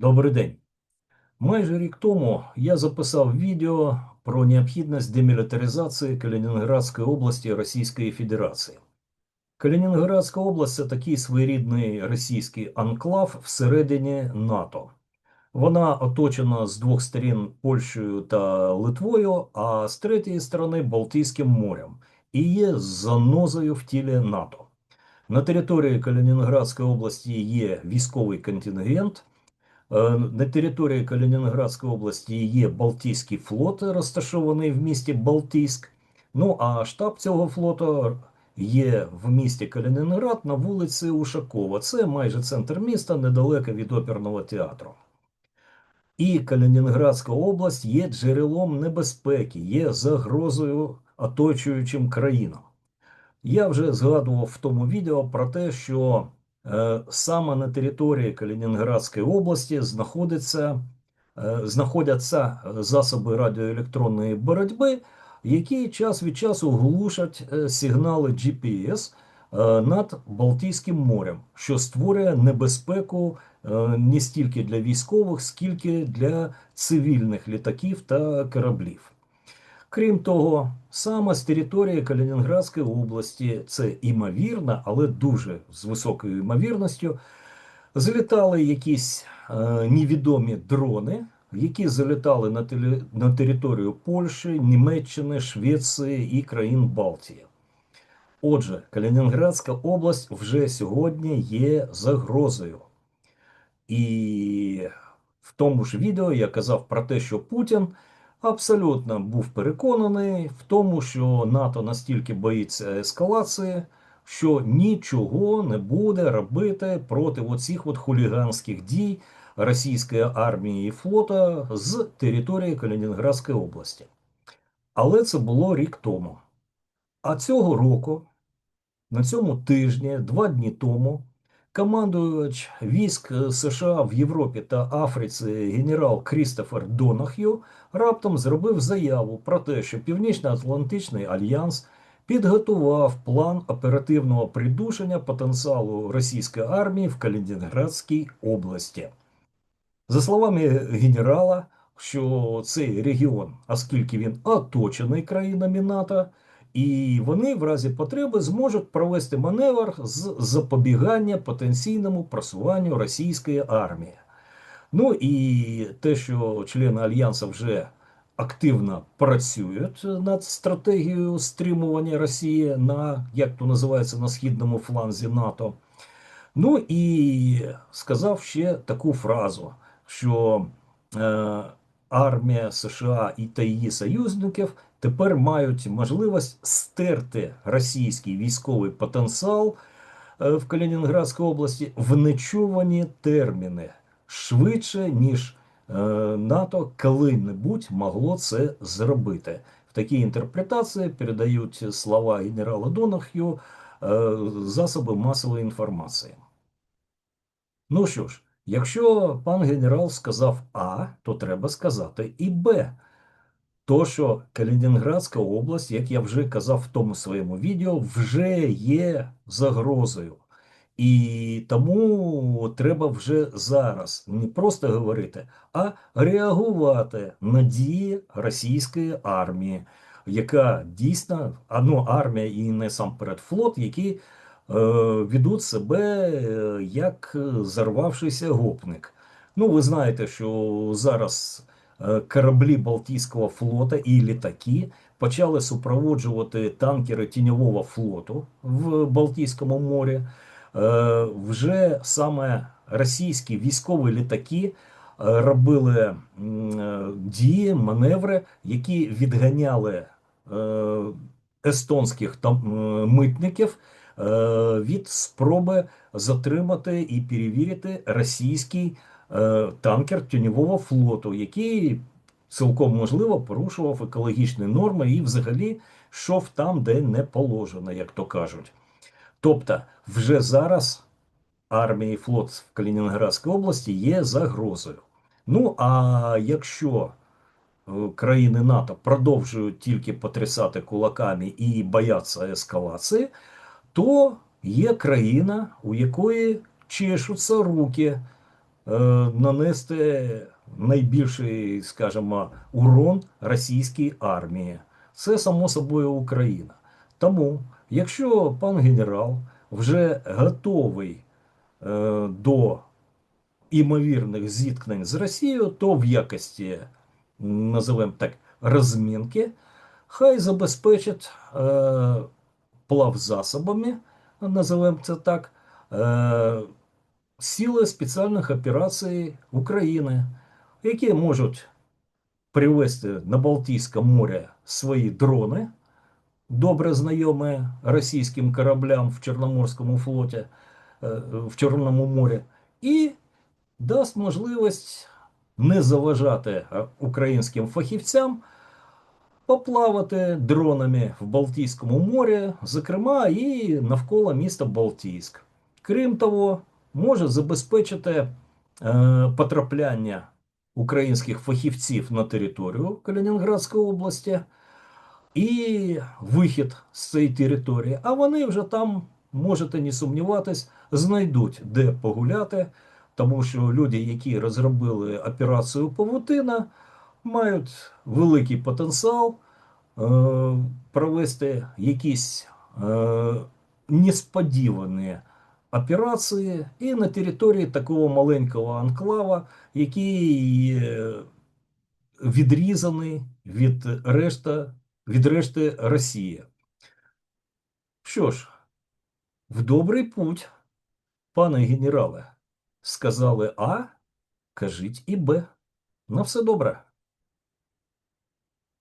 Добрий день. Майже рік тому я записав відео про необхідність демілітаризації Калінінградської області Російської Федерації. Калінінградська область це такий своєрідний російський анклав всередині НАТО. Вона оточена з двох сторін Польщею та Литвою, а з третьої сторони Балтійським морем і є занозою в тілі НАТО. На території Калінінградської області є військовий контингент. Е, На території Калінінградської області є Балтійський флот, розташований в місті Балтійськ. Ну а штаб цього флоту є в місті Калінінград на вулиці Ушакова. Це майже центр міста, недалеко від оперного театру. І Калінінградська область є джерелом небезпеки, є загрозою оточуючим країнам. Я вже згадував в тому відео про те, що е, саме на території Калінінградської області знаходиться, е, знаходяться засоби радіоелектронної боротьби, які час від часу глушать е, сигнали GPS е, над Балтійським морем, що створює небезпеку е, не стільки для військових, скільки для цивільних літаків та кораблів. Крім того, саме з території Калінінградської області це імовірно, але дуже з високою ймовірністю, злітали якісь е, невідомі дрони, які залітали на, теле, на територію Польщі, Німеччини, Швеції і країн Балтії. Отже, Калінінградська область вже сьогодні є загрозою. І в тому ж відео я казав про те, що Путін абсолютно був переконаний в тому, що НАТО настільки боїться ескалації, що нічого не буде робити проти оцих от хуліганських дій російської армії і флота з території Калінінградської області. Але це було рік тому. А цього року, на цьому тижні, два дні тому, командувач військ США в Європі та Африці генерал Крістофер Донах'ю раптом зробив заяву про те, що Північно-Атлантичний альянс підготував план оперативного придушення потенціалу російської армії в Калінінградській області. За словами генерала, що цей регіон, оскільки він оточений країнами НАТО, і вони в разі потреби зможуть провести маневр з запобігання потенційному просуванню російської армії. Ну і те, що члени Альянсу вже активно працюють над стратегією стримування Росії на як то називається на східному фланзі НАТО. Ну і сказав ще таку фразу, що е, армія США і та її союзників тепер мають можливість стерти російський військовий потенціал е, в Калінінградській області в нечувані терміни швидше, ніж е, НАТО коли-небудь могло це зробити. В такій інтерпретації передають слова генерала Донах'ю е, засоби масової інформації. Ну що ж, якщо пан генерал сказав А, то треба сказати і Б. То, що Калінінградська область, як я вже казав в тому своєму відео, вже є загрозою. І тому треба вже зараз не просто говорити, а реагувати на дії російської армії, яка дійсно ну, армія і не сам перед флот, які ведуть себе е, як зарвавшийся гопник. Ну, ви знаєте, що зараз е, кораблі Балтійського флота і літаки почали супроводжувати танкери тіньового флоту в Балтійському морі. Е, вже саме російські військові літаки е, робили е, дії, маневри, які відганяли естонських митників від спроби затримати і перевірити російський танкер тіньового флоту, який цілком можливо порушував екологічні норми і, взагалі, йшов там, де не положено, як то кажуть. Тобто, вже зараз армія і флот в Калінінградській області є загрозою. Ну а якщо е, країни НАТО продовжують тільки потрясати кулаками і бояться ескалації, то є країна, у якої чешуться руки е, нанести найбільший, скажімо, урон російській армії. Це само собою Україна. Тому, якщо пан генерал вже готовий е, до імовірних зіткнень з Росією, то в якості, називаємо так, розмінки, хай забезпечить е, плавзасобами, називаємо це так, е, сили спеціальних операцій України, які можуть привезти на Балтійське море свої дрони, добре знайомі російським кораблям в Чорноморському флоті, е, в Чорному морі, і дасть можливість не заважати українським фахівцям поплавати дронами в Балтійському морі, зокрема і навколо міста Балтійськ. Крім того, може забезпечити е, потрапляння українських фахівців на територію Калінінградської області і вихід з цієї території. А вони вже там, можете не сумніватись, знайдуть де погуляти, тому що люди, які розробили операцію Павутина, мають великий потенціал е, провести якісь е, несподівані операції і на території такого маленького анклава, який відрізаний від решта, від решти Росії. Що ж, в добрий путь, пане генерале, сказали А, кажіть і Б. На все добре.